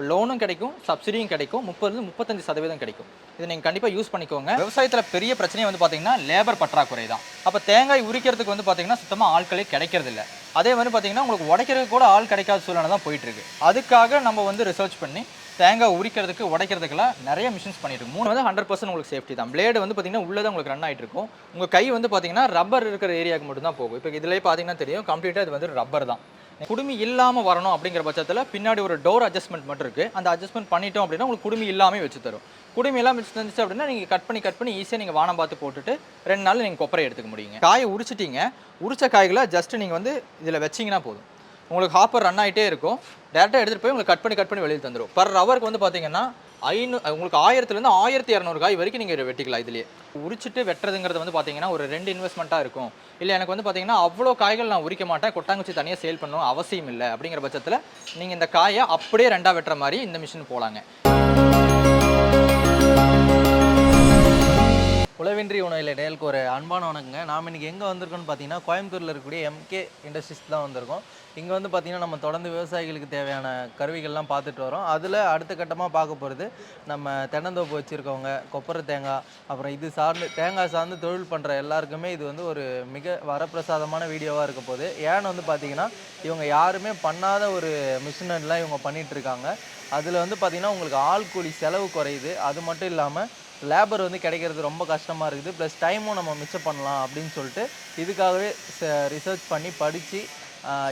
இப்போ லோனும் கிடைக்கும் சப்சிடியும் கிடைக்கும் முப்பதுலேருந்து முப்பத்தஞ்சு சதவீதம் கிடைக்கும். இதை நீங்கள் கண்டிப்பாக யூஸ் பண்ணிக்கோங்க. விவசாயத்தில் பெரிய பிரச்சனை வந்து பார்த்தீங்கன்னா லேபர் பற்றாக்குறை தான். அப்போ தேங்காய் உரிக்கிறதுக்கு வந்து பார்த்தீங்கன்னா சுத்தமாக ஆட்களே கிடைக்கிறதில்ல. அதே மாதிரி பார்த்தீங்கன்னா உங்களுக்கு உடைக்கிறதுக்கு கூட ஆள் கிடைக்காத சூழ்நிலை தான் போயிட்டு இருக்கு அதுக்காக நம்ம வந்து ரிசர்ச் பண்ணி தேங்காய் உரிக்கிறதுக்கு உடைக்கிறதுக்குலாம் நிறைய மிஷின்ஸ் பண்ணிட்டு மூணு வந்து ஹண்ட்ரட் பர்சன்ட் உங்களுக்கு சேஃப்டி தான். பிளேடு வந்து பார்த்தீங்கன்னா உள்ளே தான் உங்களுக்கு ரன் ஆகிட்டு இருக்கும். உங்கள் கை வந்து பார்த்தீங்கன்னா ரப்பர் இருக்கிற ஏரியாவுக்கு மட்டும் தான் போகும். இப்போ இதுலேயே பார்த்தீங்கன்னா தெரியும். கம்ப்ளீட்டாக இது வந்து ரப்பர் தான். குடுமி இல்லாமல் வரணும் அப்படிங்கிற பட்சத்தில் பின்னாடி ஒரு டோர் அட்ஜஸ்ட்மெண்ட் மட்டும் இருக்குது அந்த அட்ஜஸ்ட்மெண்ட் பண்ணிட்டோம் அப்படின்னா உங்களுக்கு குடுமி இல்லாமல் வச்சு தரும். குடுமி எல்லாம் வச்சு தந்துச்சு அப்படின்னா நீங்கள் கட் பண்ணி கட் பண்ணி ஈஸியாக நீங்கள் வானம் பார்த்து போட்டுட்டு ரெண்டு நாள் நீங்கள் கொப்பரை எடுத்துக்க முடியுங்க. காயை உரிச்சிட்டீங்க. உரிச்ச காய்களை ஜஸ்ட் நீங்கள் வந்து இதில் வச்சிங்கன்னா போதும். உங்களுக்கு ஹாப்பர் ரன் ஆகிட்டே இருக்கும். டேரெக்டாக எடுத்துகிட்டு போய் உங்களுக்கு கட் பண்ணி கட் பண்ணி வெளியில் தந்துடும் பர் ஹவருக்கு வந்து பார்த்தீங்கன்னா ஐநூ உங்களுக்கு ஆயிரத்துலேருந்து ஆயிரத்தி இரநூறு காய் வரைக்கும் நீங்கள் வெட்டிக்கலாம் இதுலேயே. உரிச்சிட்டு வெட்டுறதுங்கிறது வந்து பார்த்தீங்கன்னா ஒரு ரெண்டு இன்வெஸ்ட்மெண்ட்டாக இருக்கும். இல்லை எனக்கு வந்து பார்த்தீங்கன்னா அவ்வளோ காய்கள் நான் உரிக்க மாட்டேன். கொட்டாங்குச்சி தனியாக சேல் பண்ணணும் அவசியம் இல்லை. அப்படிங்கிற பட்சத்தில் நீங்கள் இந்த காயை அப்படியே ரெண்டாக வெட்டுற மாதிரி இந்த மிஷின் போகலாங்க உளவின்றி உணவில் நேருக்கு ஒரு அன்பான வணக்கங்க. நாம் இன்றைக்கி எங்கே வந்திருக்கோம்னு பார்த்தீங்கன்னா கோயம்புத்தூரில் இருக்கக்கூடிய எம்கே இண்டஸ்ட்ரீஸ் தான் வந்திருக்கோம். இங்கே வந்து பார்த்திங்கன்னா நம்ம தொடர்ந்து விவசாயிகளுக்கு தேவையான கருவிகள்லாம் பார்த்துட்டு வரோம். அதில் அடுத்த கட்டமாக பார்க்க போகிறது நம்ம தென்னந்தோப்பு வச்சுருக்கவங்க கொப்பரை தேங்காய் அப்புறம் இது சார்ந்து தேங்காய் சார்ந்து தொழில் பண்ணுற எல்லாருக்குமே இது வந்து ஒரு மிக வரப்பிரசாதமான வீடியோவாக இருக்க போகுது. ஏன்னு வந்து பார்த்தீங்கன்னா இவங்க யாருமே பண்ணாத ஒரு மிஷினரிலாம் இவங்க பண்ணிகிட்ருக்காங்க அதில் வந்து பார்த்தீங்கன்னா உங்களுக்கு ஆள் கூலி செலவு குறையுது. அது மட்டும் இல்லாமல் லேபர் வந்து கிடைக்கிறது ரொம்ப கஷ்டமாக இருக்குது. ப்ளஸ் டைமும் நம்ம மிச்சம் பண்ணலாம் அப்படின்னு சொல்லிட்டு இதுக்காகவே ரிசர்ச் பண்ணி படித்து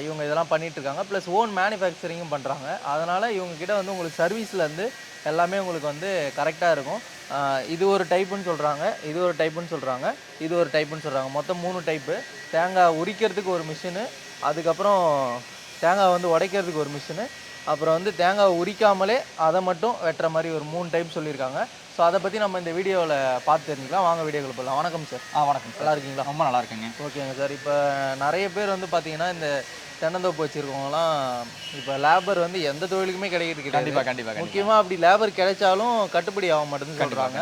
இவங்க இதெல்லாம் பண்ணிகிட்ருக்காங்க ப்ளஸ் ஓன் மேனுஃபேக்சரிங்கும் பண்ணுறாங்க அதனால் இவங்கக்கிட்ட வந்து உங்களுக்கு சர்வீஸ்லேருந்து எல்லாமே உங்களுக்கு வந்து கரெக்டாக இருக்கும். இது ஒரு டைப்புன்னு சொல்கிறாங்க இது ஒரு டைப்புன்னு சொல்கிறாங்க இது ஒரு டைப்புன்னு சொல்கிறாங்க மொத்தம் மூணு டைப்பு தேங்காய் உரிக்கிறதுக்கு ஒரு மிஷினு அதுக்கப்புறம் தேங்காய் வந்து உடைக்கிறதுக்கு ஒரு மிஷினு அப்புறம் வந்து தேங்காய் உரிக்காமலே அதை மட்டும் வெட்டுற மாதிரி ஒரு மூணு டைப் சொல்லியிருக்காங்க. ஸோ அதை பற்றி நம்ம இந்த வீடியோவில் பார்த்து தெரிஞ்சுக்கலாம். வாங்க வீடியோக்குள்ள போகலாம் வணக்கம் சார் ஆ வணக்கம் நல்லா இருக்கீங்களா? ரொம்ப நல்லா இருக்குங்க. ஓகேங்க சார் இப்போ நிறைய பேர் வந்து பார்த்தீங்கன்னா இந்த தென்னந்தோப்பு வச்சுருக்கவங்களாம் இப்போ லேபர் வந்து எந்த தொழிலுக்குமே கிடைக்கிறது கிடையாது. கண்டிப்பாக கண்டிப்பாக முக்கியமாக அப்படி லேபர் கிடைச்சாலும் கட்டுப்படி ஆக மாட்டேங்குதுன்னு சொல்கிறாங்க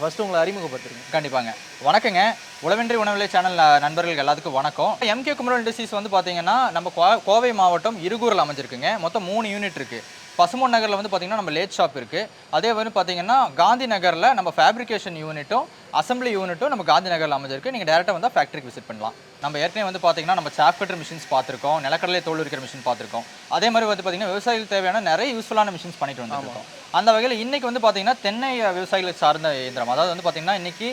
ஃபர்ஸ்ட் உங்களை அறிமுகப்படுத்துருங்க. கண்டிப்பாங்க. வணக்கங்க. உளவின்றி உணவிலை சேனல் நண்பர்கள் எல்லாத்துக்கும் வணக்கம். எம்கே குமரன் இண்டஸ்ட்ரீஸ் வந்து பார்த்தீங்கன்னா நம்ம கோவை மாவட்டம் இருகூரில் அமைஞ்சிருக்குங்க. மொத்தம் மூணு யூனிட் இருக்குது பசுமன் நகரில் வந்து பார்த்திங்கன்னா நம்ம லேட் ஷாப் இருக்குது அதே வந்து பார்த்திங்கன்னா காந்தி நகரில் நம்ம ஃபேப்ரிகேஷன் யூனிட்டும் அசம்பிளி யூனிட்டும் நம்ம காந்தி நகரில் அமைஞ்சிருக்கு நீங்கள் டேரெக்டாக வந்து ஃபேக்ட்ரிக்கு விசிட் பண்ணலாம். நம்ம ஏற்கனவே வந்து பார்த்தீங்கன்னா நம்ம சாப் கட்டர் மிஷின்ஸ் பார்த்துருக்கோம். நிலக்கடலை தோல் இருக்கிற மிஷின் பார்த்துருக்கோம். அதே மாதிரி வந்து பார்த்தீங்கன்னா விவசாயிகளுக்கு தேவையான நிறைய யூஸ்ஃபுல்லான மிஷின்ஸ் பண்ணிட்டு வந்துருக்கோம். அந்த வகையில் இன்னைக்கு வந்து பார்த்தீங்கன்னா தென்னை விவசாயிகளுக்கு சார்ந்த இயந்திரம். அதாவது வந்து பார்த்தீங்கன்னா இன்னைக்கு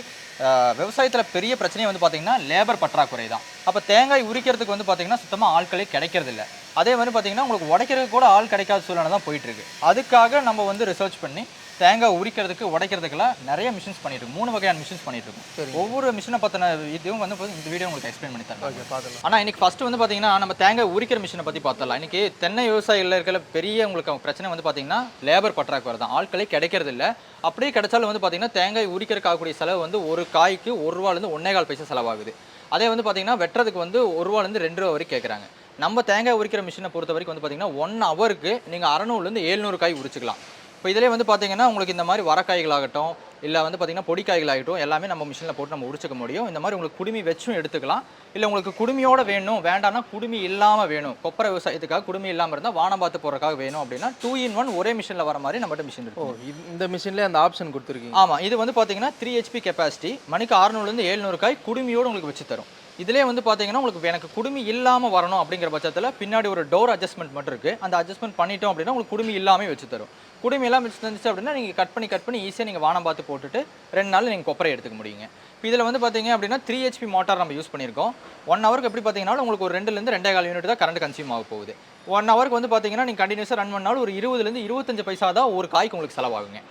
விவசாயத்தில் பெரிய பிரச்சனையே வந்து பார்த்தீங்கன்னா லேபர் பற்றாக்குறை தான். அப்போ தேங்காய் உரிக்கிறதுக்கு வந்து பார்த்தீங்கன்னா சுத்தமாக ஆட்களே கிடைக்கிறது இல்ல. அதே மாதிரி பார்த்தீங்கன்னா உங்களுக்கு உடைக்கிறதுக்கு கூட ஆள் கிடைக்காத சூழ்நிலை தான் போயிட்டு இருக்கு. அதுக்காக நம்ம வந்து ரிசர்ச் பண்ணி தேங்காய் உரிக்கிறதுக்கு உடைக்கிறதுக்கெல்லாம் நிறைய மிஷின்ஸ் பண்ணிட்டு இருக்கோம் மூணு வகையான மிஷின்ஸ் பண்ணிட்டு இருக்கோம் சரி. ஒவ்வொரு மிஷினை பற்றின இதுவும் வந்து இந்த வீடியோ உங்களுக்கு எக்ஸ்பிளைன் பண்ணி தரேன். ஆனால் இன்னைக்கு ஃபர்ஸ்ட் வந்து பார்த்தீங்கன்னா நம்ம தேங்காய் உரிக்கிற மிஷினை பற்றி பார்த்தலாம் இன்னைக்கு தென்னை விவசாயிகளில் இருக்கிற பெரிய உங்களுக்கு பிரச்சனை வந்து பார்த்தீங்கன்னா லேபர் பற்றாக்குறை தான். ஆட்களே கிடைக்கிறது இல்ல. அப்படியே கிடைச்சாலும் வந்து பார்த்தீங்கன்னா தேங்காய் உரிக்கிறதுக்கு ஆகக்கூடிய செலவு வந்து ஒரு காய்க்கு ஒரு ரூபாலேருந்து ஒன்னே கால் பைசா செலவாகுது. அதே வந்து பார்த்தீங்கன்னா வெட்டுறதுக்கு வந்து ஒரு ரூபாலேருந்து ரெண்டு ரூபா வரைக்கும் கேட்குறாங்க நம்ம தேங்காய் உரிக்கிற மிஷினை பொறுத்த வரைக்கும் வந்து பார்த்தீங்கன்னா ஒன் ஹவருக்கு நீங்கள் அறநூறுலேருந்து ஏழ்நூறு காய் உரிச்சுக்கலாம். இப்போ இதிலே வந்து பார்த்தீங்கன்னா உங்களுக்கு இந்த மாதிரி வரக்காய்களாகட்டும் இல்லை வந்து பார்த்தீங்கன்னா பொடி காய்களாகட்டும் எல்லாமே நம்ம மிஷினில் போட்டு நம்ம உரிச்சுக்க முடியும். இந்த மாதிரி உங்களுக்கு குடுமி வச்சும் எடுத்துக்கலாம். இல்லை உங்களுக்கு குடுமியோட வேணும் வேண்டாம்னா குடுமி இல்லாமல் வேணும். கொப்பரை விவசாயத்துக்காக குடுமி இல்லாமல் இருந்தால் வானம் பார்த்து போகிறக்காக வேணும் அப்படின்னா டூ இன் ஒன் ஒரே மிஷினில் வர மாதிரி நம்மகிட்ட மிஷின் இருக்கும் இந்த மிஷின்லேயே அந்த ஆப்ஷன் கொடுத்துருக்கீங்க. ஆமாம் இது வந்து பார்த்தீங்கன்னா த்ரீ ஹெச்பி கெப்பாசிட்டி மணிக்கு அறுநூறுலேருந்து ஏழ்நூறு காய் குடுமியோடு உங்களுக்கு வச்சு தரும். இதிலே வந்து பார்த்தீங்கன்னா உங்களுக்கு எனக்கு குடுமி இல்லாமல் வரணும் அப்படிங்கிற பட்சத்தில் பின்னாடி ஒரு டோர் அட்ஜஸ்ட்மெண்ட் மட்டும் இருக்குது அந்த அட்ஜஸ்ட்மெண்ட் பண்ணிட்டோம் அப்படின்னா உங்களுக்கு குடுமி இல்லாமல் வச்சு தரும். குடுமி எல்லாம் வச்சு தந்துச்சு அப்படின்னா நீங்கள் கட் பண்ணி கட் பண்ணி ஈஸியாக நீங்கள் வானம் பார்த்து போட்டுட்டு ரெண்டு நாள் நீங்கள் கொப்பரை எடுத்துக்க முடியுங்க. இப்போ இதில் வந்து பார்த்தீங்க அப்படின்னா த்ரீ ஹெச்பி மோட்டார் நம்ம யூஸ் பண்ணியிருக்கோம். ஒன் ஹவருக்கு எப்படி பார்த்தீங்கன்னா உங்களுக்கு ஒரு ரெண்டுலேருந்து ரெண்டே கால் யூனிட் தான் கரண்ட் கன்சியூம் ஆக போகுது. ஒன் ஹவருக்கு வந்து பார்த்தீங்கன்னா நீங்கள் கண்டினியூஸாக ரன் பண்ணாலும் ஒரு இருபதுலேருந்து இருபத்தஞ்சு பைசா தான் ஒரு காய்க்கு உங்களுக்கு செலவாகுங்க.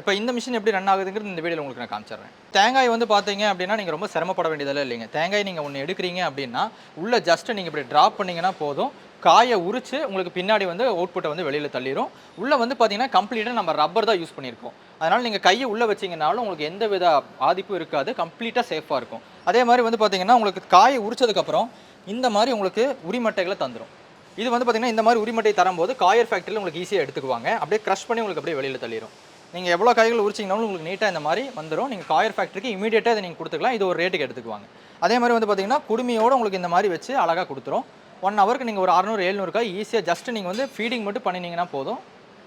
இப்போ இந்த மிஷின் எப்படி ரன் ஆகுதுங்கிறது இந்த வீடியோவில் உங்களுக்கு நான் காமிச்சிடுறேன். தேங்காய் வந்து பார்த்தீங்க அப்படின்னா நீங்கள் ரொம்ப சிரமப்பட வேண்டியதெல்லாம் இல்லைங்க. தேங்காய் நீங்கள் ஒன்று எடுக்கிறீங்க அப்படின்னா உள்ளே ஜஸ்ட்டு நீங்கள் இப்படி ட்ராப் பண்ணிங்கன்னா போதும். காயை உரிச்சு உங்களுக்கு பின்னாடி வந்து அவுட்புட்டை வந்து வெளியில் தள்ளிடும் உள்ளே வந்து பார்த்தீங்கன்னா கம்ப்ளீட்டாக நம்ம ரப்பர் தான் யூஸ் பண்ணியிருக்கோம். அதனால் நீங்கள் கையை உள்ளே வச்சிங்கனாலும் உங்களுக்கு எந்த வித பாதிப்பும் இருக்காது. கம்ப்ளீட்டாக சேஃபாக இருக்கும். அதே மாதிரி வந்து பார்த்தீங்கன்னா உங்களுக்கு காயை உரிச்சதுக்கப்புறம் இந்த மாதிரி உங்களுக்கு உரிமட்டைகளை தந்துடும் இது வந்து பார்த்தீங்கன்னா இந்த மாதிரி உரிமட்டை தரும்போது காயர் ஃபேக்ட்ரியில் உங்களுக்கு ஈஸியாக எடுத்துக்குவாங்க. அப்படியே க்ரஷ் பண்ணி உங்களுக்கு அப்படியே வெளியில் தள்ளிடும் நீங்கள் எவ்வளோ காய்கள் உரிச்சிங்கனாலும் உங்களுக்கு நீட்டாக இந்த மாதிரி வந்துடும் நீங்கள் காயர் ஃபேக்ட்ரிக்கு இமீடியட்டாக இதை நீங்கள் கொடுத்துக்கலாம். இது ஒரு ரேட்டுக்கு எடுத்துக்குவாங்க. அதே மாதிரி வந்து பார்த்தீங்கன்னா குடுமையோடு உங்களுக்கு இந்த மாதிரி வச்சு அழகாக கொடுத்துரும். ஒன் ஹவருக்கு நீங்கள் ஒரு அறநூறு எழுநூறுக்காய் ஈஸியாக ஜஸ்ட் நீங்கள் வந்து ஃபீடிங் மட்டும் பண்ணினீங்கன்னா போதும்.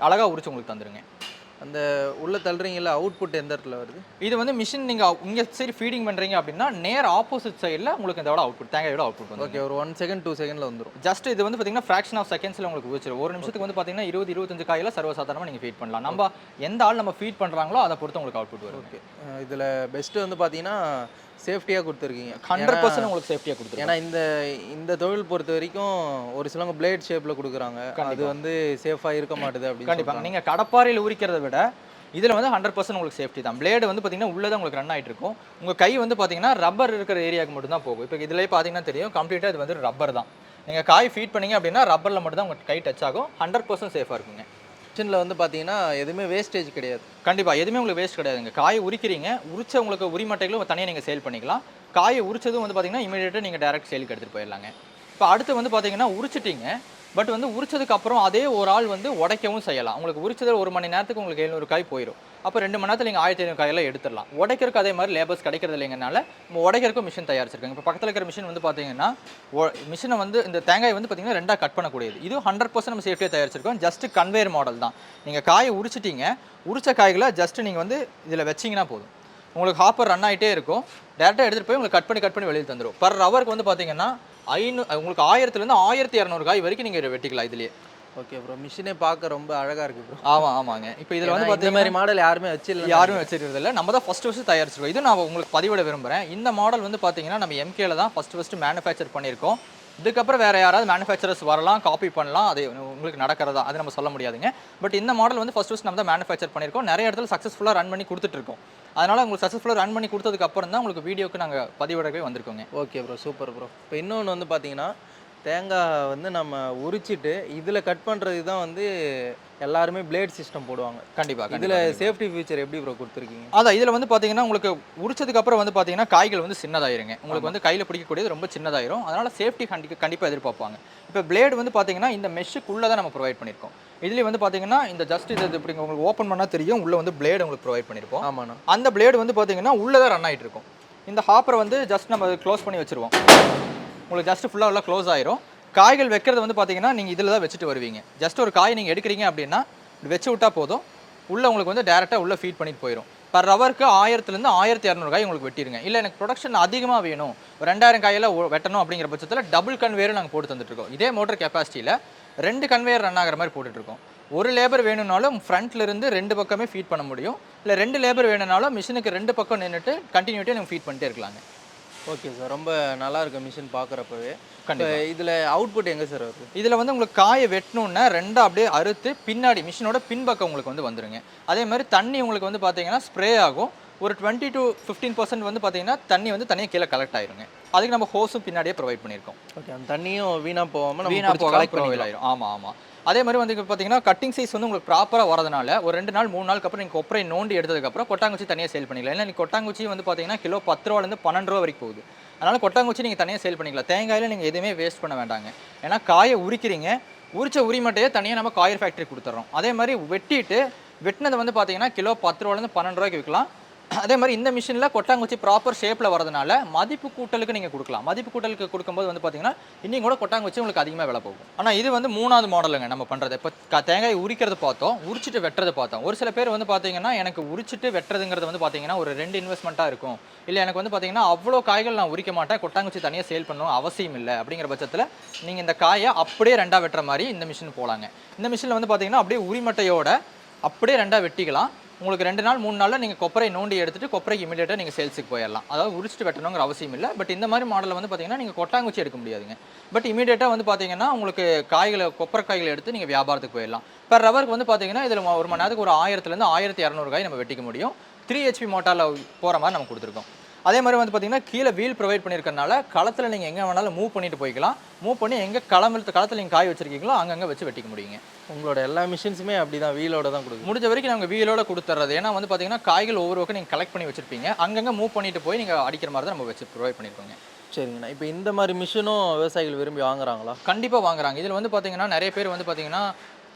அழகாக உரிச்சு உங்களுக்கு தந்துடுங்க அந்த உள்ள தள்ளுறீங்கல்ல அவுட்புட் எந்த இடத்துல வருது? இது வந்து மிஷின் நீங்கள் இங்கே சரி ஃபீடிங் பண்ணுறீங்க அப்படின்னா நேர் ஆப்போசிட் சைடில் உங்களுக்கு இதோட அவுட்புட் தேங்காயோட அவுட்புட் வந்து ஓகே ஒரு ஒன் செகண்ட் டூ செகண்ட்ல வந்துரும். ஜஸ்ட் இது வந்து பார்த்தீங்கன்னா ஃப்ராக்ஷன் ஆஃப் செகண்ட்ஸில் உங்களுக்கு உரிச்சிடும் ஒரு நிமிஷத்துக்கு வந்து பார்த்தீங்கன்னா இருபது இருபத்தஞ்சு காயில சர்வசாதாரணமாக நீங்கள் ஃபீட் பண்ணலாம். நம்ம எந்த ஆள் நம்ம ஃபீட் பண்ணுறாங்களோ அதை பொறுத்து உங்களுக்கு அவுட்புட் வரும். ஓகே இதுல பெஸ்ட் வந்து பாத்தீங்கன்னா சேஃப்டியா கொடுத்துருக்கீங்க. ஹண்ட்ரட் பர்சன்ட் உங்களுக்கு சேஃப்டியாக கொடுத்துருக்கோம். ஏன்னா இந்த இந்த தொழில் பொறுத்த வரைக்கும் ஒரு சிலவங்க பிளேட் ஷேப்ல கொடுக்குறாங்க. அது வந்து சேஃபா இருக்க மாட்டுது அப்படின்னு கண்டிப்பாக நீங்கள் கடப்பாறையில் உரிக்கிறத விட இதில் வந்து ஹண்ட்ரட் பர்சன்ட் உங்களுக்கு சேஃப்டி தான். பிளேடு வந்து பார்த்தீங்கன்னா உள்ளே தான் உங்களுக்கு ரன் ஆகிட்டு இருக்கும். உங்கள் கை வந்து பார்த்தீங்கன்னா ரப்பர் இருக்கிற ஏரியாவுக்கு மட்டும் தான் போகும். இப்போ இதிலே பார்த்தீங்கன்னா தெரியும் கம்ப்ளீட்டாக இது வந்து ரப்பர் தான். நீங்கள் காய் ஃபீட் பண்ணீங்க அப்படின்னா ரப்பரில் மட்டும் தான் உங்கள் கை டச் ஆகும். ஹண்ட்ரட் பர்சன்ட் சேஃபாக இருக்குங்க. கிச்சனில் வந்து பார்த்தீங்கன்னா எதுவுமே வேஸ்டேஜ் கிடையாது. கண்டிப்பாக எதுவுமே உங்களுக்கு வேஸ்ட் கிடையாதுங்க. காயை உரிக்கிறீங்க. உரிச்ச உங்களுக்கு உரிமட்டைகளும் தனியாக நீங்கள் சேல் பண்ணிக்கலாம். காயை உரிச்சதும் வந்து பார்த்தீங்கன்னா இமீடியட்டாக நீங்கள் டேரக்ட் சேலுக்கு எடுத்துகிட்டு போயிடலாங்க. இப்போ அடுத்து வந்து பார்த்தீங்கன்னா உரிச்சிட்டீங்க. பட் வந்து உரிச்சதுக்கு அப்புறம் அதே ஒரு ஆள் வந்து உடைக்கவும் செய்யலாம். உங்களுக்கு உரிச்சது ஒரு மணி நேரத்துக்கு உங்களுக்கு எழுநூறு காய் போயிடும் அப்போ ரெண்டு மணி நேரத்தில் நீங்கள் ஆயிரத்தி ஐநூறு காயெல்லாம் எடுத்துடலாம். உடைக்கிறதுக்கு அதே மாதிரி லேபர்ஸ் கிடைக்கிறது இல்லைங்கனால நம்ம உடைக்கிறதுக்கும் மிஷின் தயாரிச்சிருக்காங்க. இப்போ பக்கத்தில் இருக்கிற மிஷின் வந்து பார்த்தீங்கன்னா மிஷினை வந்து இந்த தேங்காய் வந்து பார்த்தீங்கன்னா ரெண்டாக கட் பண்ணக்கூடியது. இது ஹண்ட்ரட் பர்சன்ட் நம்ம சேஃப்டியாக தயாரிச்சிருக்கோம். ஜஸ்ட் கன்வேயர் மாடல் தான். நீங்கள் காயை உரிச்சிட்டிங்க உரிச்ச காய்களை ஜஸ்ட் நீங்கள் வந்து இதில் வச்சிங்கன்னா போதும். உங்களுக்கு ஹாப்பர் ரன் ஆகிட்டே இருக்கும். டேரெக்டாக எடுத்துகிட்டு போய் உங்களுக்கு கட் பண்ணி கட் பண்ணி வெளியில் தந்துடும் பர் ஹவருக்கு வந்து பார்த்தீங்கன்னா ஐநூ உங்களுக்கு ஆயிரத்துலேருந்து ஆயிரத்தி இரநூறு காய் வரைக்கும் நீங்கள் வெட்டிக்கலாம் இதுலேயே. ஓகே ப்ரோ மிஷினே பார்க்க ரொம்ப அழகா இருக்கு ப்ரோ ஆமாம் ஆமாங்க. இப்போ இதில் வந்து பார்த்தீங்கன்னா மாதிரி மாடல் யாருமே வச்சிடல யாருமே வச்சிருக்கிறது இல்லை நம்ம தான் ஃபஸ்ட்டு ஃபஸ்ட்டு தயாரிச்சிருக்கோம். இது நான் உங்களுக்கு பதிவிட விரும்புகிறேன் இந்த மாடல் வந்து பார்த்தீங்கன்னா நம்ம எம்கேல தான் ஃபஸ்ட்டு ஃபஸ்ட்டு மேனுஃபேக்சர் பண்ணியிருக்கோம். இதுக்கப்புறம் வேறு யாராவது மேனுஃபேக்சரர்ஸ் வரலாம் காப்பி பண்ணலாம். அது உங்களுக்கு நடக்கிறதா? அது நம்ம சொல்ல முடியாதுங்க. பட் இந்த மாடல் வந்து ஃபஸ்ட் ஃபஸ்ட் நம்ம தான் மேனுஃபேக்சர் பண்ணியிருக்கோம். நிறைய இடத்துல சக்ஸஸ்ஃபுல்லாக ரன் பண்ணி கொடுத்துட்ருக்கோம். அதனால் உங்களுக்கு சக்ஸஸ்ஃபுல்லாக ரன் பண்ணி கொடுத்ததுக்கு அப்புறம் தான் உங்களுக்கு வீடியோக்கு நாங்கள் பதிவிடவே வந்திருக்கோங்க. ஓகே ப்ரோ சூப்பர் ப்ரோ இப்போ இன்னொன்று வந்து பார்த்தீங்கன்னா தேங்காய் வந்து நம்ம உரிச்சிட்டு இதில் கட் பண்ணுறது தான் வந்து எல்லாருமே பிளேட் சிஸ்டம் போடுவாங்க. கண்டிப்பாக இதில் சேஃப்டி ஃபீச்சர் எப்படி ப்ரோ கொடுத்துருக்கீங்க? அதான் இதில் வந்து பார்த்தீங்கன்னா உங்களுக்கு உரிச்சதுக்கு அப்புறம் வந்து பார்த்தீங்கன்னா காய்கள் வந்து சின்னதாயிருங்க. உங்களுக்கு வந்து கையில் பிடிக்கக்கூடியது ரொம்ப சின்னதாயிரும். அதனால சேஃப்டி கண்டி கண்டிப்பாக எதிர்பார்ப்பாங்க. இப்போ பிளேடு வந்து பார்த்தீங்கன்னா இந்த மெஷ்ஷுக்குள்ளே தான் நம்ம ப்ரொவைட் பண்ணியிருக்கோம் இதுலேயே வந்து பார்த்தீங்கன்னா இந்த ஜஸ்ட் இது இப்படி உங்களுக்கு ஓப்பன் பண்ணால் தெரியும். உள்ளே வந்து பிளேடு உங்களுக்கு ப்ரொவைட் பண்ணியிருப்போம் ஆமாண்ணா. அந்த பிளேடு வந்து பார்த்தீங்கன்னா உள்ளே தான் ரன் ஆகிட்டு இருக்கும் இந்த ஹாப்பரை வந்து ஜஸ்ட் நம்ம க்ளோஸ் பண்ணி வச்சிருவோம். உங்களுக்கு ஜஸ்ட் ஃபுல்லாக உள்ள க்ளோஸ் ஆயிரும். காய்கள் வைக்கிறது வந்து பார்த்தீங்கன்னா நீங்கள் இதில் தான் வச்சுட்டு வருவீங்க. ஜஸ்ட் ஒரு காய் நீங்கள் எடுக்கிறீங்க அப்படின்னா வச்சு விட்டா போதும். உள்ளே உங்களுக்கு வந்து டேரெக்டாக உள்ளே ஃபீட் பண்ணிட்டு போயிடும் பர் ஹவருக்கு ஆயிரத்துலேருந்து ஆயிரத்தி இரநூறு காய் உங்களுக்கு வெட்டிடுங்க இல்லை எனக்கு ப்ரொடக்ஷன் அதிகமாக வேணும். ஒரு ரெண்டாயிரம் காயெல்லாம் வெட்டணும் அப்படிங்கிற பட்சத்தில் டபுள் கன்வேயர் நாங்கள் போட்டு தந்துட்டுருக்கோம். இதே மோட்டர் கெப்பாசிட்டியில் ரெண்டு கன்வேயர் ரன் ஆகிற மாதிரி போட்டுட்ருக்கோம் ஒரு லேபர் வேணும்னாலும் ஃப்ரண்ட்லேருந்து ரெண்டு பக்கமே ஃபீட் பண்ண முடியும். இல்லை ரெண்டு லேபர் வேணும்னாலும் மிஷினுக்கு ரெண்டு பக்கம் நின்றுட்டு கண்டினியூட்டியாக நீங்கள் ஃபீட் பண்ணிட்டே இருக்கலாங்க. ஓகே சார் ரொம்ப நல்லா இருக்கு மிஷின் பார்க்குறப்பவே கண்டிப்பா. இதில் அவுட்புட் எங்கே சார் வருது? இதில் வந்து உங்களுக்கு காயை வெட்டணுன்னா ரெண்டா அப்படியே அறுத்து பின்னாடி மிஷினோட பின்பக்கம் உங்களுக்கு வந்து வந்துருங்க. அதே மாதிரி தண்ணி உங்களுக்கு வந்து பார்த்தீங்கன்னா ஸ்ப்ரே ஆகும். ஒரு டுவெண்ட்டி டு ஃபிஃப்டீன் பர்சன்ட் வந்து பார்த்தீங்கன்னா தண்ணி வந்து தனியாக கீழே கலெக்ட் ஆயிருங்க. அதுக்கு நம்ம ஹோஸும் பின்னாடியே ப்ரொவைட் பண்ணியிருக்கோம். ஓகே அந்த தண்ணியும் வீணாக போகாமல் வீணா நம்ம போக கலெக்ட் ப்ரொவைட் ஆயிரும். ஆமாம் ஆமாம் அதே மாதிரி வந்து பார்த்தீங்கன்னா கட்டிங் சைஸ் வந்து உங்களுக்கு ப்ராப்பராக வரதுனால ஒரு ரெண்டு நாள் மூணு நாளுக்கு அப்புறம் நீங்கள் கொப்பரை நோண்டி எடுத்ததுக்கப்புறம் கொட்டாங்குச்சி தனியாக சேல் பண்ணிக்கலாம். ஏன்னா நீ கொட்டாங்குச்சி வந்து பார்த்தீங்கன்னா கிலோ பத்து ரூபாலேருந்து பன்னெண்டு ரூபா வரைக்கும் போகுது. அதனால் கொட்டாங்குச்சி நீங்கள் தனியாக சேல் பண்ணிக்கலாம். தேங்காயில் நீங்கள் எதுவுமே வேஸ்ட் பண்ண வேண்டாங்க. ஏன்னா காயை உரிக்கிறீங்க. உரிச்ச உரிமட்டையே தனியாக நம்ம காயர் ஃபேக்டரி கொடுத்துட்றோம் அதே மாதிரி வெட்டிட்டு வெட்டினது வந்து பார்த்தீங்கன்னா கிலோ பத்து ரூபாலேருந்து பன்னெண்டு ரூபாய்க்கு விற்கலாம். அதே மாதிரி இந்த மிஷினில் கொட்டாங்குச்சி ப்ராப்பர் ஷேப்பில் வரதுனால மதிப்பு கூட்டலுக்கு நீங்கள் கொடுக்கலாம். மதிப்பு கூட்டலுக்கு கொடுக்கும்போது வந்து பார்த்தீங்கன்னா இன்னும் கூட கொட்டாங்குச்சி உங்களுக்கு அதிகமாக விலை போகும். ஆனால் இது வந்து மூணாவது மாடலுங்க நம்ம பண்ணுறது இப்போ தேங்காய் உரிக்கிறது பார்த்தோம் உரிச்சிட்டு வெட்டுறது பார்த்தோம். ஒரு சில பேர் வந்து பார்த்தீங்கன்னா எனக்கு உரிச்சிட்டு வெட்டுறதுங்கிறது வந்து பார்த்தீங்கன்னா ஒரு ரெண்டு இன்வெஸ்ட்மெண்ட்டாக இருக்கும். இல்லை எனக்கு வந்து பார்த்தீங்கன்னா அவ்வளோ காய்கள் நான் உரிக்க மாட்டேன். கொட்டாங்குச்சி தனியாக சேல் பண்ணணும் அவசியம் இல்லை அப்படிங்கிற பட்சத்தில் நீங்கள் இந்த காயை அப்படியே ரெண்டாக வெட்டுற மாதிரி இந்த மிஷின் போகலாங்க இந்த மிஷினில் வந்து பார்த்தீங்கன்னா அப்படியே உரிமட்டையோட அப்படியே ரெண்டாக வெட்டிக்கலாம். உங்களுக்கு ரெண்டு நாள் மூணு நாளில் நீங்கள் கொப்பரை நோண்டி எடுத்துட்டு கொப்பரைக்கு இமீடியட்டாக நீங்கள் சேல்ஸுக்கு போயிடலாம் அதாவது உரிச்சிட்டு வெட்டணுங்கிற அவசியம் இல்லை. பட் இந்த மாதிரி மாடலில் வந்து பார்த்தீங்கன்னா நீங்கள் கொட்டாங்குச்சி எடுக்க முடியாதுங்க. பட் இமீடியட்டாக வந்து பார்த்தீங்கன்னா உங்களுக்கு காய்களை கொப்பரை காய்களை எடுத்து நீங்கள் வியாபாரத்துக்கு போயிடலாம் பெர் ரவருக்கு வந்து பார்த்தீங்கன்னா இதில் ஒரு மணி நேரத்துக்கு ஒரு ஆயிரத்துலேருந்து ஆயிரத்தி இரநூறு காய் நம்ம வெட்டிக்க முடியும். த்ரீ ஹெச்பி மோட்டாரில் போகிற மாதிரி நம்ம கொடுத்துருக்கோம். அதே மாதிரி வந்து பார்த்தீங்கன்னா கீழே வீல் ப்ரொவைட் பண்ணியிருக்கறனால களத்தில் நீங்கள் எங்கே வேணாலும் மூவ் பண்ணிட்டு போய்க்கலாம். மூவ் பண்ணி எங்கே களமில் களத்தில் நீங்கள் காய் வச்சிருக்கீங்களோ அங்கங்கே வச்சு வெட்டிக்க முடியுங்க. உங்களோட எல்லா மிஷின்ஸுமே அப்படி தான் வீலோட தான் கொடுக்குது. முடிஞ்ச வரைக்கும் நாங்கள் வீலோட கொடுத்துறது ஏன்னா வந்து பார்த்தீங்கன்னா காய்கள் ஒவ்வொரு பக்கம் நீங்கள் கலெக்ட் பண்ணி வச்சிருப்பீங்க. அங்கங்கே மூவ் பண்ணிட்டு போய் நீங்கள் அடிக்கிற மாதிரி தான் நம்ம வச்சு ப்ரொவைட் பண்ணியிருக்கோங்க சரிங்கண்ணா. இப்போ இந்த மாதிரி மிஷினும் விவசாயிகள் விரும்பி வாங்குறாங்களா? கண்டிப்பாக வாங்குறாங்க. இதில் வந்து பார்த்தீங்கன்னா நிறைய பேர் வந்து பார்த்தீங்கன்னா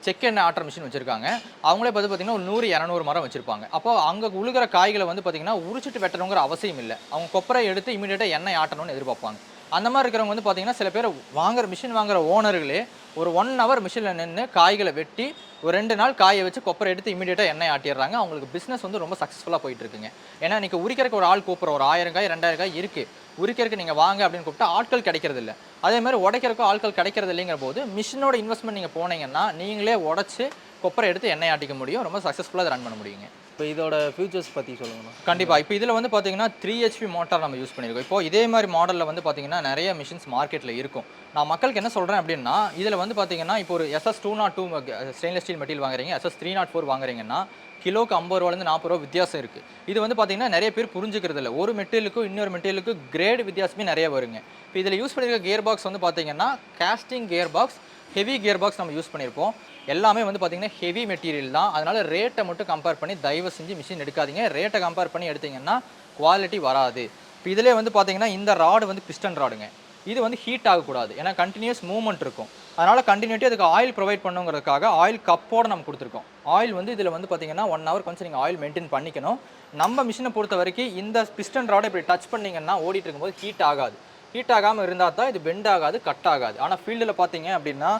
செக் எண்ணெய் ஆட்டுற மிஷின் வச்சுருக்காங்க. அவங்களே பார்த்து பார்த்திங்கன்னா ஒரு நூறு இரநூறு மரம் வச்சுருப்பாங்க. அப்போ அங்கே உழுகிற காய்களை வந்து பார்த்தீங்கன்னா உரிச்சிட்டு வெட்டணுங்கிற அவசியம் இல்லை. அவங்க கொப்பரை எடுத்து இமீடியட்டாக எண்ணெய் ஆட்டணும்னு எதிர்பார்ப்பாங்க. அந்த மாதிரி இருக்கிறவங்க வந்து பார்த்தீங்கன்னா சில பேர் வாங்குற மிஷின் வாங்குற ஓனர்களே ஒரு ஒன் ஹவர் மிஷினில் நின்று காய்களை வெட்டி ஒரு ரெண்டு நாள் காயை வச்சு கொப்பரை எடுத்து இமீடியட்டாக எண்ணெய் ஆட்டிடுறாங்க. அவங்களுக்கு பிஸ்னஸ் வந்து ரொம்ப சக்ஸஸ்ஃபுல்லாக போயிட்டு இருக்குங்க. ஏன்னா இன்றைக்கி உரிக்கிறக்கு ஒரு ஆள் கூப்பிட்ற ஒரு ஆயிரம் காய் ரெண்டாயிரம் காய் இருக்குது உரிக்கிறதுக்கு நீங்கள் வாங்க அப்படின்னு கூப்பிட்டா ஆட்கள் கிடைக்கிறது இல்ல அதே மாதிரி உடைக்கிறதுக்கும் ஆட்கள் கிடைக்கிறது இல்லைங்கிற போது மிஷினோட இன்வெஸ்ட்மெண்ட் நீங்கள் போனீங்கன்னா நீங்களே உடச்சி கொப்பரை எடுத்து எண்ணெய் ஆட்டிக்க முடியும். ரொம்ப சக்ஸஸ்ஃபுல்லாக ரன் பண்ண முடியுங்க. இப்போ இதோட ஃபியூச்சர்ஸ் பற்றி சொல்லுங்கண்ணா கண்டிப்பா. இப்போ இதில் வந்து பார்த்தீங்கன்னா த்ரீ ஹெச்பி மோட்டார் நம்ம யூஸ் பண்ணியிருக்கோம். இப்போ இதே மாதிரி மாடலில் வந்து பார்த்தீங்கன்னா நிறைய மிஷின்ஸ் மார்க்கெட்டில் இருக்கும். நான் மக்களுக்கு என்ன சொல்கிறேன் அப்படின்னா இதில் வந்து பார்த்தீங்கன்னா இப்போ ஒரு SS two nought two stainless steel material வாங்குறீங்க எஸ்எஸ் த்ரீ நாட் ஃபோர் வாங்குறீங்கன்னா கிலோக்கு ஐம்பது ரூபாலேருந்து நாற்பது ரூபா வித்தியாசம் இருக்குது இது வந்து பார்த்தீங்கன்னா நிறைய பேர் புரிஞ்சுக்கிறது இல்லை. ஒரு மெட்டீரியலுக்கும் இன்னொரு மெட்டீரியலுக்கும் கிரேட் வித்தியாசமே நிறைய வருங்க. இப்போ இதில் யூஸ் பண்ணியிருக்க கியர் பாக்ஸ் வந்து பார்த்தீங்கன்னா casting gear box heavy gear box நம்ம யூஸ் பண்ணியிருப்போம் எல்லாமே வந்து பார்த்தீங்கன்னா ஹெவி மெட்டீரியல் தான். அதனால் ரேட்டை மட்டும் கம்பேர் பண்ணி தயவு செஞ்சு மிஷின் எடுக்காதீங்க. ரேட்டை கம்பேர் பண்ணி எடுத்தீங்கன்னா குவாலிட்டி வராது. இப்போ இதிலே வந்து பார்த்தீங்கன்னா இந்த ராடு வந்து பிஸ்டன் ராடுங்க இது வந்து ஹீட் ஆகக்கூடாது. ஏன்னா கண்டினியூஸ் மூவ்மெண்ட் இருக்கும். அதனால் கண்டினியூட்டி அதுக்கு ஆயில் ப்ரொவைட் பண்ணுங்கிறதுக்காக ஆயில் கப்போட நம்ம கொடுத்துருக்கோம். ஆயில் வந்து இதில் வந்து பார்த்தீங்கன்னா ஒன் ஹவர் கொஞ்சம் நீங்கள் ஆயில் மெயின்டைன் பண்ணிக்கணும். நம்ம மிஷினை பொறுத்த வரைக்கும் இந்த பிஸ்டன் ராடை இப்படி டச் பண்ணீங்கன்னா ஓடிட்டு இருக்கும்போது ஹீட் ஆகாது. ஹீட் ஆகாமல் இருந்தால் தான் இது பெண்ட் ஆகாது கட் ஆகாது. ஆனால் ஃபீல்டில் பார்த்தீங்க அப்படின்னா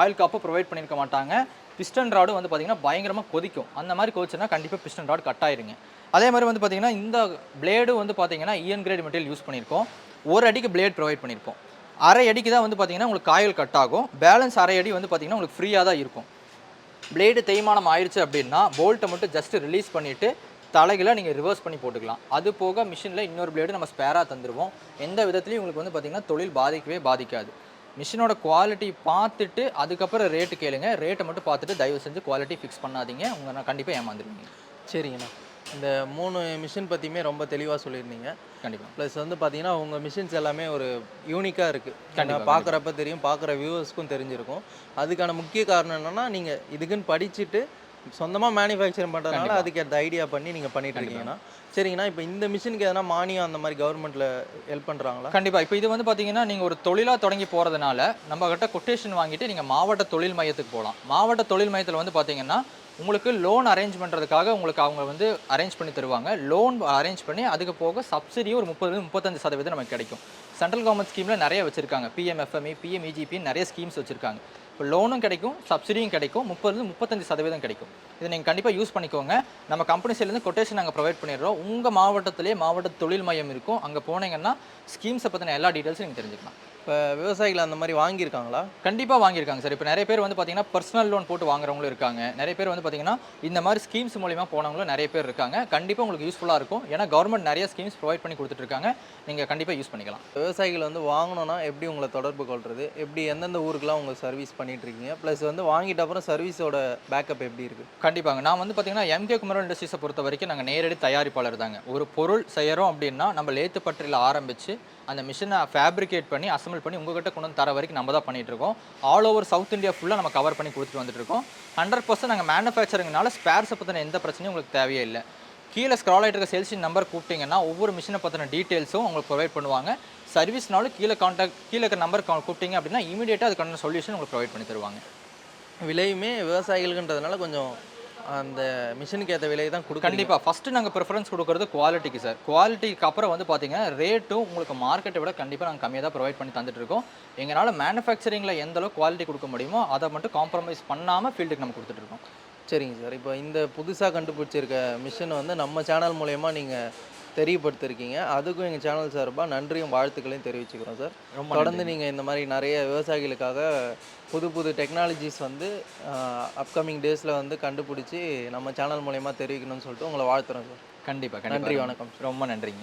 ஆயில் கப்பு ப்ரொவைட் பண்ணியிருக்க மாட்டாங்க. பிஸ்டன் ராடு வந்து பார்த்திங்கன்னா பயங்கரமாக கொதிக்கும். அந்த மாதிரி கொதிச்சுன்னா கண்டிப்பாக பிஸ்டன் ராடு கட் ஆயிருங்க. அதே மாதிரி வந்து பார்த்திங்கன்னா இந்த பிளேடு வந்து பார்த்தீங்கன்னா இஎன் கிரேட் மெட்டீரியல் யூஸ் பண்ணியிருக்கோம் ஒரு அடிக்கு பிளேட் ப்ரொவைட் பண்ணியிருப்போம் அரை அடிக்கு தான் வந்து பார்த்தீங்கன்னா உங்களுக்கு காயல் கட் ஆகும். பேலன்ஸ் அரை அடி வந்து பார்த்தீங்கன்னா உங்களுக்கு ஃப்ரீயாக தான் இருக்கும். பிளேடு தேய்மானம் ஆயிடுச்சு அப்படின்னா போல்ட்டை மட்டும் ஜஸ்ட் ரிலீஸ் பண்ணிவிட்டு தலைகளை நீங்கள் ரிவர்ஸ் பண்ணி போட்டுக்கலாம். அது போக மிஷினில் இன்னொரு பிளேடு நம்ம ஸ்பேராக தந்துடுவோம் எந்த விதத்துலையும் உங்களுக்கு வந்து பார்த்திங்கன்னா தொழில் பாதிக்கவே பாதிக்காது. மிஷினோட குவாலிட்டி பார்த்துட்டு அதுக்கப்புறம் ரேட்டு கேளுங்க. ரேட்டை மட்டும் பார்த்துட்டு தயவு செஞ்சு குவாலிட்டி ஃபிக்ஸ் பண்ணாதீங்க. உங்கள் நான் கண்டிப்பாக ஏமாந்துருவீங்க. சரிங்கண்ணா. இந்த மூணு மிஷின் பற்றியுமே ரொம்ப தெளிவாக சொல்லியிருந்தீங்க. கண்டிப்பாக ப்ளஸ் வந்து பார்த்தீங்கன்னா உங்கள் மிஷின்ஸ் எல்லாமே ஒரு யூனிக்காக இருக்குது கண்டிப்பா, பார்க்குறப்ப தெரியும் பார்க்குற வியூவர்ஸ்க்கும் தெரிஞ்சிருக்கும். அதுக்கான முக்கிய காரணம் என்னன்னா நீங்கள் இதுக்குன்னு படிச்சுட்டு சொந்தமாக மேனுஃபேக்சரிங் பண்ணுறதுனால அதுக்கு அந்த ஐடியா பண்ணி நீங்கள் பண்ணிட்டு இருக்கீங்கண்ணா சரிங்கண்ணா இப்போ இந்த மிஷினுக்கு எதனா மானியம் அந்த மாதிரி கவர்மெண்ட்டில் ஹெல்ப் பண்ணுறாங்களா கண்டிப்பா. இப்போ இது வந்து பாத்தீங்கன்னா நீங்க ஒரு தொழிலா தொடங்கி போறதுனால நம்ம கிட்ட கொட்டேஷன் வாங்கிட்டு நீங்க மாவட்ட தொழில் மையத்துக்கு போகலாம் மாவட்ட தொழில் மையத்துல வந்து பாத்தீங்கன்னா உங்களுக்கு லோன் அரேஞ்ச் பண்ணுறதுக்காக உங்களுக்கு அவங்க வந்து அரேஞ்ச் பண்ணி தருவாங்க. லோன் அரேஞ்ச் பண்ணி அதுக்கு போக சப்சிடியும் ஒரு முப்பது முப்பத்தஞ்சு சதவீதம் நமக்கு கிடைக்கும். சென்ட்ரல் கவர்மெண்ட் ஸ்கீமில் நிறைய வச்சுருக்காங்க. பிஎம்எஃப்எம்இ பிஎம்இஜிபி நிறைய ஸ்கீம்ஸ் வச்சுருக்காங்க. இப்போ லோனும் கிடைக்கும் சப்சிடியும் கிடைக்கும் முப்பது முப்பத்தஞ்சு சதவீதம் கிடைக்கும். இதை நீங்கள் கண்டிப்பாக யூஸ் பண்ணிக்கோங்க. நம்ம கம்பெனி சைட்லேருந்து கொட்டேஷன் நாங்கள் ப்ரொவைட் பண்ணிடுறோம். உங்கள் மாவட்டத்திலே மாவட்ட தொழில் மையம் இருக்கும். அங்கே போனீங்கன்னா ஸ்கீம்ஸை பற்றின எல்லா டீட்டெயில்ஸும் நீங்கள் தெரிஞ்சுக்கலாம். இப்போ விவசாயிகள் அந்த மாதிரி வாங்கியிருக்காங்களா? கண்டிப்பாக வாங்கியிருக்காங்க சார். இப்போ நிறைய பேர் வந்து பார்த்தீங்கன்னா பர்சனல் லோன் போட்டு வாங்குறவங்களும் இருக்காங்க. நிறைய பேர் வந்து பார்த்தீங்கன்னா இந்த மாதிரி ஸ்கீம்ஸ் மூலிமா போனவங்களும் நிறைய பேர் இருக்காங்க. கண்டிப்பாக உங்களுக்கு யூஸ்ஃபுல்லாக இருக்கும். ஏன்னா கவர்மெண்ட் நிறைய ஸ்கீம்ஸ் ப்ரொவைட் பண்ணி கொடுத்துட்டு இருக்காங்க. நீங்கள் கண்டிப்பாக யூஸ் பண்ணிக்கலாம். விவசாயிகள் வந்து வாங்கணும்னா எப்படி உங்களை தொடர்பு கொள்வது எப்படி எந்தெந்த ஊருக்குலாம் உங்கள் சர்வீஸ் பண்ணிட்டு இருக்கீங்க? ப்ளஸ் வந்து வாங்கிட்ட அப்புறம் சர்வீஸோட பேக்கப் எப்படி இருக்குது கண்டிப்பாங்க. நான் வந்து பார்த்தீங்கன்னா எம்கே குமரன் இண்டஸ்ட்ரீஸை பொறுத்த வரைக்கும் நாங்கள் நேரடி தயாரிப்பாளர் தாங்க. ஒரு பொருள் செய்கிறோம் அப்படின்னா நம்ம லேத்து பற்றியில் ஆரம்பித்து அந்த மிஷினை ஃபேப்ரிகேட் பண்ணி அசம்பிள் பண்ணி உங்ககிட்ட கொண்டு வந்து தர வரைக்கும் நம்ம தான் பண்ணிகிட்டு இருக்கோம். ஆல் ஓவர் சவுத் இந்தியா ஃபுல்லாக நம்ம கவர் பண்ணி கொடுத்துட்டு வந்துட்டு இருக்கோம். ஹண்ட்ரட் பர்சன்ட் நாங்கள் மேனுஃபேக்சரிங்னால ஸ்பேர்ஸை பற்றின எந்த பிரச்சனையும் உங்களுக்கு தேவையே இல்லை. கீழே ஸ்க்ரால் ஆகிட்டு இருக்க சேல்ஸின் நம்பர் கூப்பிட்டீங்கன்னா ஒவ்வொரு மிஷினை பற்றின டீட்டெயில்ஸும் உங்களுக்கு ப்ரொவைட் பண்ணுவாங்க. சர்வீஸ்னாலும் கீழே காண்டாக்ட் கீழே இருக்க நம்பர் கூப்பிட்டீங்க அப்படின்னா இமீடியட்டாக அதுக்கான சொல்யூஷன் உங்களுக்கு ப்ரொவைட் பண்ணி தருவாங்க. விலையுமே விவசாயிகளுக்குன்றதுனால கொஞ்சம் அந்த மிஷினுக்கு ஏற்ற விலை தான் கொடுக்க கண்டிப்பாக ஃபஸ்ட்டு நாங்கள் ப்ரிஃபரன்ஸ் கொடுக்குறது குவாலிட்டிக்கு சார் குவாலிட்டிக்கு அப்புறம் வந்து பார்த்தீங்கன்னா ரேட்டும் உங்களுக்கு மார்க்கெட்டை விட கண்டிப்பாக நாங்கள் கம்மியாக தான் ப்ரொவைட் பண்ணி தந்துட்டு இருக்கோம். எங்களால் மேனுஃபேக்சரிங்கில் எந்த அளவுக்கு குவாலிட்டி கொடுக்க முடியுமோ அதை மட்டும் காம்ப்ரமைஸ் பண்ணாமல் ஃபீல்டுக்கு நம்ம கொடுத்துட்டு இருக்கோம். சரிங்க சார் இப்போ இந்த புதுசாக கண்டுபிடிச்சிருக்க மிஷின் வந்து நம்ம சேனல் மூலயமா நீங்கள் தெரியப்படுத்திருக்கீங்க. அதுக்கும் எங்கள் சேனல் சார்பாக நன்றியும் வாழ்த்துக்களையும் தெரிவிச்சுக்கிறோம் சார் ரொம்ப தொடர்ந்து நீங்கள் இந்த மாதிரி நிறைய விவசாயிகளுக்காக புது புது டெக்னாலஜிஸ் வந்து அப்கமிங் டேஸில் வந்து கண்டுபிடிச்சி நம்ம சேனல் மூலயமா தெரிவிக்கணும்னு சொல்லிட்டு உங்களை வாழ்த்துறோம் சார் கண்டிப்பாக நன்றி வணக்கம் ரொம்ப நன்றிங்க.